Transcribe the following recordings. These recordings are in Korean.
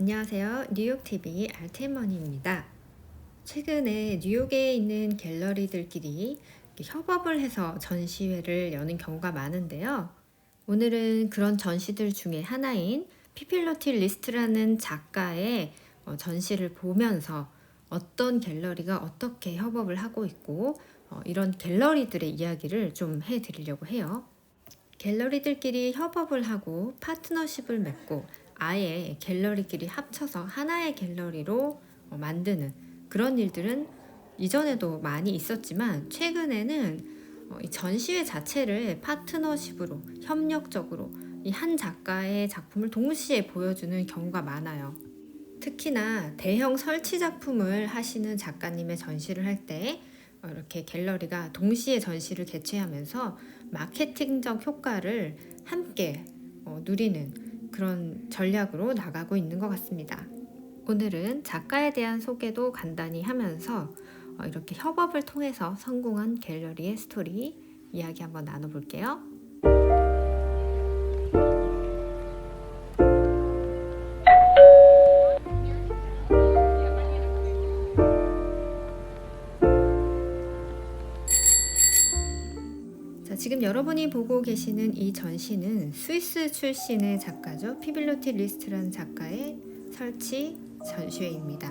안녕하세요. 뉴욕TV 알테머니입니다. 최근에 뉴욕에 있는 갤러리들끼리 협업을 해서 전시회를 여는 경우가 많은데요. 오늘은 그런 전시들 중에 하나인 피필로티 리스트라는 작가의 어, 전시를 보면서 어떤 갤러리가 어떻게 협업을 하고 있고 어, 이런 갤러리들의 이야기를 좀 해드리려고 해요. 갤러리들끼리 협업을 하고 파트너십을 맺고 아예 갤러리끼리 합쳐서 하나의 갤러리로 어, 만드는 그런 일들은 이전에도 많이 있었지만 최근에는 어, 이 전시회 자체를 파트너십으로 협력적으로 이 한 작가의 작품을 동시에 보여주는 경우가 많아요. 특히나 대형 설치 작품을 하시는 작가님의 전시를 할때 어, 이렇게 갤러리가 동시에 전시를 개최하면서 마케팅적 효과를 함께 어, 누리는 그런 전략으로 나가고 있는 것 같습니다. 오늘은 작가에 대한 소개도 간단히 하면서 어, 이렇게 협업을 통해서 성공한 갤러리의 스토리 이야기 한번 나눠볼게요. 지금 여러분이 보고 계시는 이 전시는 스위스 출신의 작가죠. 피빌로티 리스트라는 작가의 설치 전시회입니다.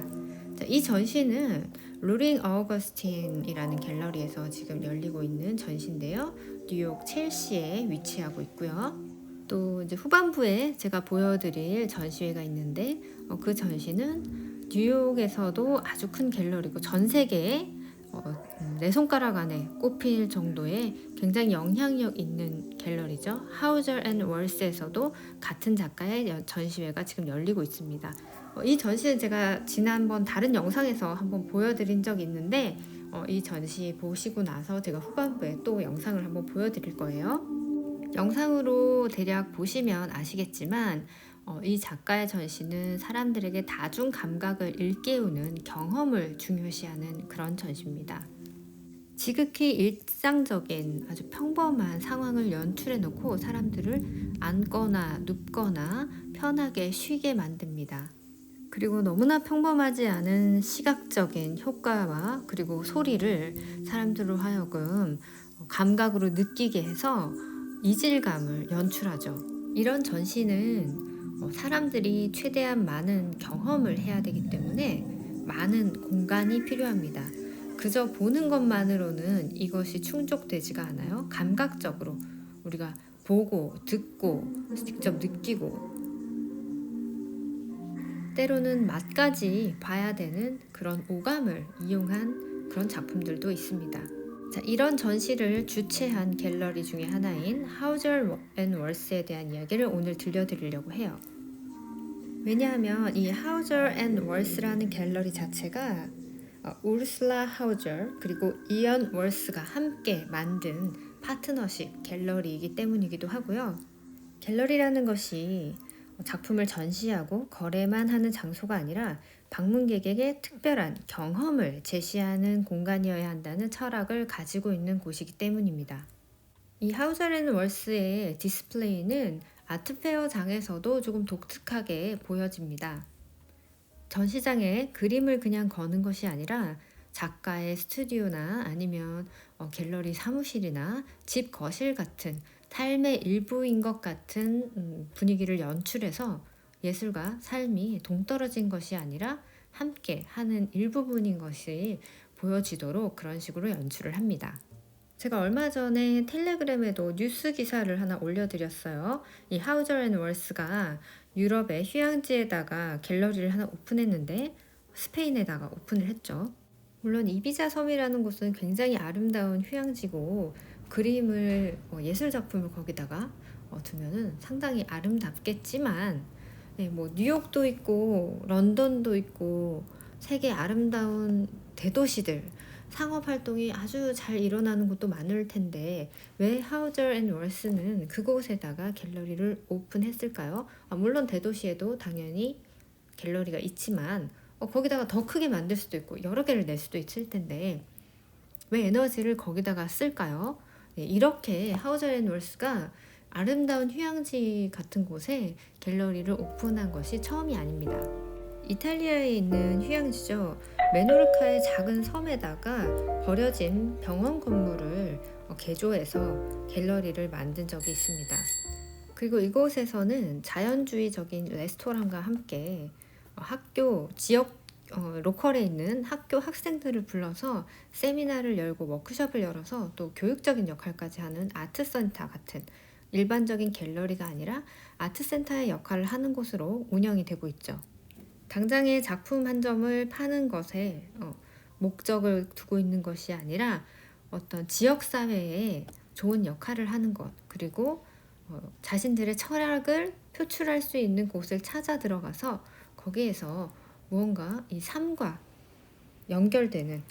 자, 이 전시는 로링 어거스틴이라는 갤러리에서 지금 열리고 있는 전시인데요. 뉴욕 첼시에 위치하고 있고요. 또 이제 후반부에 제가 보여드릴 전시회가 있는데 어, 그 전시는 뉴욕에서도 아주 큰 갤러리고 전 세계에 내 손가락 안에 꼽힐 정도의 굉장히 영향력 있는 갤러리죠. 하우저 앤 월스에서도 같은 작가의 여- 전시회가 지금 열리고 있습니다. 어, 이 전시는 제가 지난번 다른 영상에서 한번 보여드린 적이 있는데 어, 이 전시 보시고 나서 제가 후반부에 또 영상을 한번 보여드릴 거예요. 영상으로 대략 보시면 아시겠지만 어, 이 작가의 전시는 사람들에게 다중 감각을 일깨우는 경험을 중요시하는 그런 전시입니다. 지극히 일상적인 아주 평범한 상황을 연출해 놓고 사람들을 앉거나 눕거나 편하게 쉬게 만듭니다. 그리고 너무나 평범하지 않은 시각적인 효과와 그리고 소리를 사람들로 하여금 감각으로 느끼게 해서 이질감을 연출하죠. 이런 전시는 어, 사람들이 최대한 많은 경험을 해야 되기 때문에 많은 공간이 필요합니다. 그저 보는 것만으로는 이것이 충족되지가 않아요. 감각적으로 우리가 보고 듣고 직접 느끼고 때로는 맛까지 봐야 되는 그런 오감을 이용한 그런 작품들도 있습니다. 자, 이런 전시를 주최한 갤러리 중에 하나인 하우저 앤 월스에 대한 이야기를 오늘 들려드리려고 해요. 왜냐하면 이 하우저 앤 월스라는 갤러리 자체가 어, 우르슬라 하우저 그리고 이언 월스가 함께 만든 파트너십 갤러리이기 때문이기도 하고요. 갤러리라는 것이 작품을 전시하고 거래만 하는 장소가 아니라 방문객에게 특별한 경험을 제시하는 공간이어야 한다는 철학을 가지고 있는 곳이기 때문입니다. 이 하우저앤 월스의 디스플레이는 아트페어장에서도 조금 독특하게 보여집니다. 전시장에 그림을 그냥 거는 것이 아니라 작가의 스튜디오나 아니면 어, 갤러리 사무실이나 집 거실 같은 삶의 일부인 것 같은 음, 분위기를 연출해서 예술과 삶이 동떨어진 것이 아니라 함께 하는 일부분인 것이 보여지도록 그런 식으로 연출을 합니다. 제가 얼마 전에 텔레그램에도 뉴스 기사를 하나 올려드렸어요. 이 하우저 앤 월스가 유럽의 휴양지에다가 갤러리를 하나 오픈했는데 스페인에다가 오픈을 했죠. 물론 이비자 섬이라는 곳은 굉장히 아름다운 휴양지고 그림을 어, 예술 작품을 거기다가 어, 두면은 상당히 아름답겠지만 네, 뭐 뉴욕도 있고 런던도 있고 세계 아름다운 대도시들 상업 활동이 아주 잘 일어나는 곳도 많을 텐데 왜 하우저 앤 월스는 그곳에다가 갤러리를 오픈했을까요? 아, 물론 대도시에도 당연히 갤러리가 있지만 어, 거기다가 더 크게 만들 수도 있고 여러 개를 낼 수도 있을 텐데 왜 에너지를 거기다가 쓸까요? 네, 이렇게 하우저 앤 월스가 아름다운 휴양지 같은 곳에 갤러리를 오픈한 것이 처음이 아닙니다. 이탈리아에 있는 휴양지죠. 메노르카의 작은 섬에다가 버려진 병원 건물을 어, 개조해서 갤러리를 만든 적이 있습니다. 그리고 이곳에서는 자연주의적인 레스토랑과 함께 어, 학교 지역 어, 로컬에 있는 학교 학생들을 불러서 세미나를 열고 워크숍을 열어서 또 교육적인 역할까지 하는 아트 센터 같은 일반적인 갤러리가 아니라 아트센터의 역할을 하는 곳으로 운영이 되고 있죠. 당장의 작품 한 점을 파는 것에 어, 목적을 두고 있는 것이 아니라 어떤 지역 사회에 좋은 역할을 하는 것 그리고 어, 자신들의 철학을 표출할 수 있는 곳을 찾아 들어가서 거기에서 무언가 이 삶과 연결되는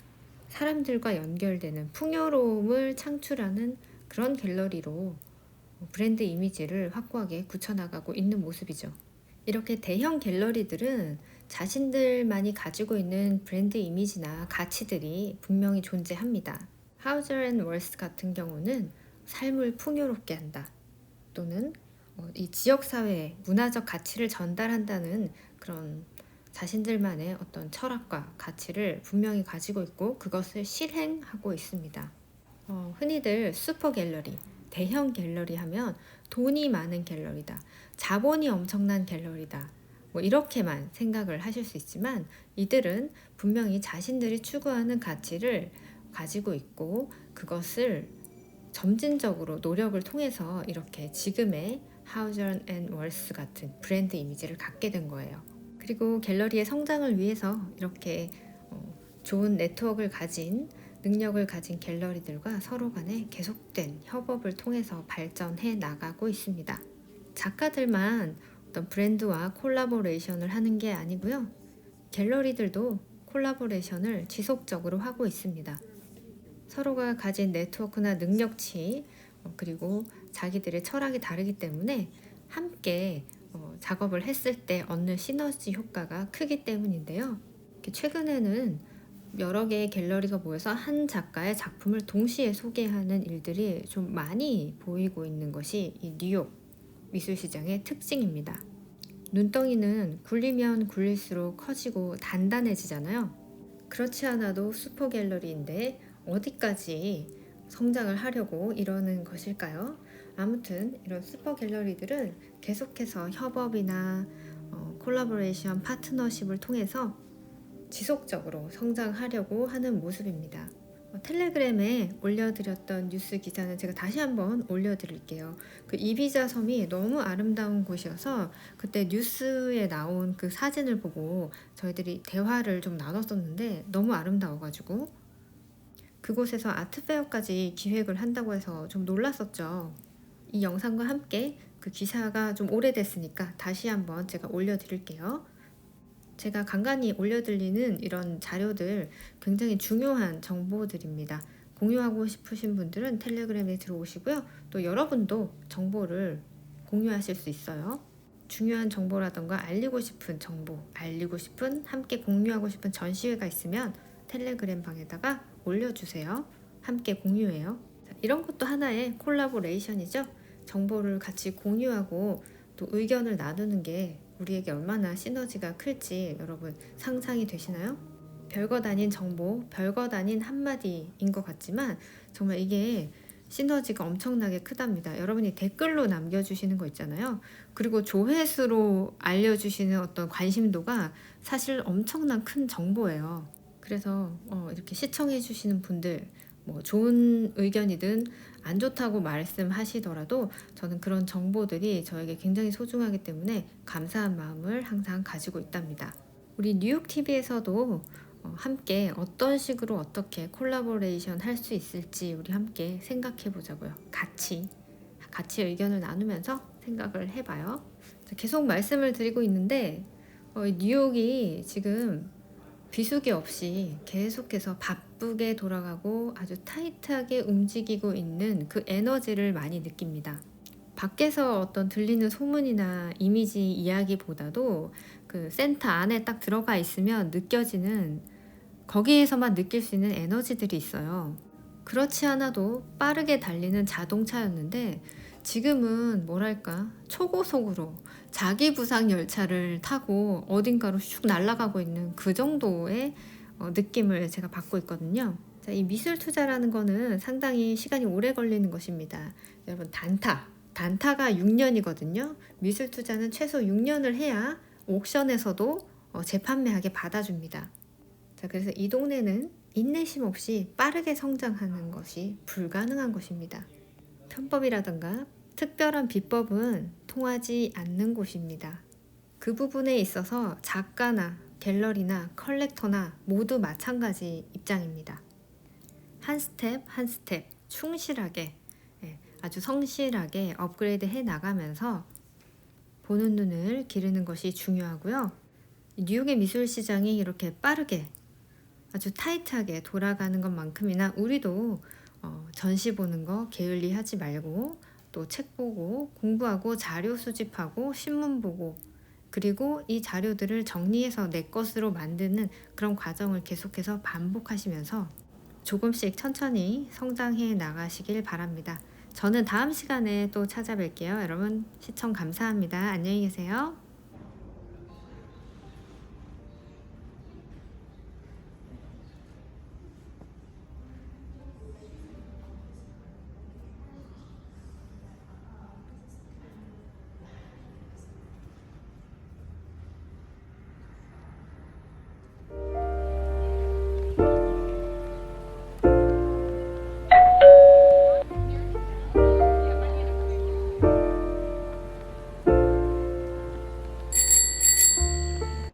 사람들과 연결되는 풍요로움을 창출하는 그런 갤러리로 브랜드 이미지를 확고하게 굳혀나가고 있는 모습이죠. 이렇게 대형 갤러리들은 자신들만이 가지고 있는 브랜드 이미지나 가치들이 분명히 존재합니다. 하우저 앤 월스 같은 경우는 삶을 풍요롭게 한다. 또는 어, 이 지역 사회에 문화적 가치를 전달한다는 그런 자신들만의 어떤 철학과 가치를 분명히 가지고 있고 그것을 실행하고 있습니다. 어, 흔히들 슈퍼 갤러리, 대형 갤러리 하면 돈이 많은 갤러리다, 자본이 엄청난 갤러리다, 뭐 이렇게만 생각을 하실 수 있지만 이들은 분명히 자신들이 추구하는 가치를 가지고 있고 그것을 점진적으로 노력을 통해서 이렇게 지금의 하우전 앤 월스 같은 브랜드 이미지를 갖게 된 거예요. 그리고 갤러리의 성장을 위해서 이렇게 어, 좋은 네트워크를 가진 능력을 가진 갤러리들과 서로 간에 계속된 협업을 통해서 발전해 나가고 있습니다. 작가들만 어떤 브랜드와 콜라보레이션을 하는 게 아니고요. 갤러리들도 콜라보레이션을 지속적으로 하고 있습니다. 서로가 가진 네트워크나 능력치 어, 그리고 자기들의 철학이 다르기 때문에 함께 어, 작업을 했을 때 얻는 시너지 효과가 크기 때문인데요. 최근에는 여러 개의 갤러리가 모여서 한 작가의 작품을 동시에 소개하는 일들이 좀 많이 보이고 있는 것이 이 뉴욕 미술 시장의 특징입니다. 눈덩이는 굴리면 굴릴수록 커지고 단단해지잖아요. 그렇지 않아도 슈퍼 갤러리인데 어디까지 성장을 하려고 이러는 것일까요? 아무튼 이런 슈퍼 갤러리들은 계속해서 협업이나 어, 콜라보레이션 파트너십을 통해서 지속적으로 성장하려고 하는 모습입니다. 어, 텔레그램에 올려드렸던 뉴스 기사는 제가 다시 한번 올려드릴게요. 그 이비자 섬이 너무 아름다운 곳이어서 그때 뉴스에 나온 그 사진을 보고 저희들이 대화를 좀 나눴었는데 너무 아름다워가지고 그곳에서 아트페어까지 기획을 한다고 해서 좀 놀랐었죠. 이 영상과 함께 그 기사가 좀 오래됐으니까 다시 한번 제가 올려드릴게요. 제가 간간히 올려드리는 이런 자료들 굉장히 중요한 정보들입니다. 공유하고 싶으신 분들은 텔레그램에 들어오시고요. 또 여러분도 정보를 공유하실 수 있어요. 중요한 정보라던가 알리고 싶은 정보, 알리고 싶은 함께 공유하고 싶은 전시회가 있으면 텔레그램 방에다가 올려주세요. 함께 공유해요. 이런 것도 하나의 콜라보레이션이죠. 정보를 같이 공유하고 또 의견을 나누는 게 우리에게 얼마나 시너지가 클지 여러분 상상이 되시나요? 별것 아닌 정보, 별것 아닌 한마디인 것 같지만 정말 이게 시너지가 엄청나게 크답니다. 여러분이 댓글로 남겨주시는 거 있잖아요. 그리고 조회수로 알려주시는 어떤 관심도가 사실 엄청난 큰 정보예요. 그래서 어, 이렇게 시청해주시는 분들, 뭐 좋은 의견이든 안 좋다고 말씀하시더라도 저는 그런 정보들이 저에게 굉장히 소중하기 때문에 감사한 마음을 항상 가지고 있답니다. 우리 뉴욕 TV에서도 어, 함께 어떤 식으로 어떻게 콜라보레이션 할 수 있을지 우리 함께 생각해 보자고요. 같이 같이 의견을 나누면서 생각을 해봐요. 계속 말씀을 드리고 있는데 어, 뉴욕이 지금 비수기 없이 계속해서 바쁘게 돌아가고 아주 타이트하게 움직이고 있는 그 에너지를 많이 느낍니다. 밖에서 어떤 들리는 소문이나 이미지 이야기보다도 그 센터 안에 딱 들어가 있으면 느껴지는 거기에서만 느낄 수 있는 에너지들이 있어요. 그렇지 않아도 빠르게 달리는 자동차였는데 지금은 뭐랄까 초고속으로 자기 부상 열차를 타고 어딘가로 슉 날아가고 있는 그 정도의 어, 느낌을 제가 받고 있거든요. 자, 이 미술 투자라는 거는 상당히 시간이 오래 걸리는 것입니다. 여러분 단타 단타가 6년이거든요. 미술 투자는 최소 6년을 해야 옥션에서도 어, 재판매하게 받아줍니다. 자, 그래서 이 동네는 인내심 없이 빠르게 성장하는 것이 불가능한 것입니다. 편법이라던가 특별한 비법은 통하지 않는 곳입니다. 그 부분에 있어서 작가나 갤러리나 컬렉터나 모두 마찬가지 입장입니다. 한 스텝 한 스텝 충실하게 예, 아주 성실하게 업그레이드 해 나가면서 보는 눈을 기르는 것이 중요하고요. 뉴욕의 미술 시장이 이렇게 빠르게 아주 타이트하게 돌아가는 것만큼이나 우리도 어, 전시 보는 거 게을리 하지 말고 또 책 보고 공부하고 자료 수집하고 신문 보고 그리고 이 자료들을 정리해서 내 것으로 만드는 그런 과정을 계속해서 반복하시면서 조금씩 천천히 성장해 나가시길 바랍니다. 저는 다음 시간에 또 찾아뵐게요. 여러분 시청 감사합니다. 안녕히 계세요.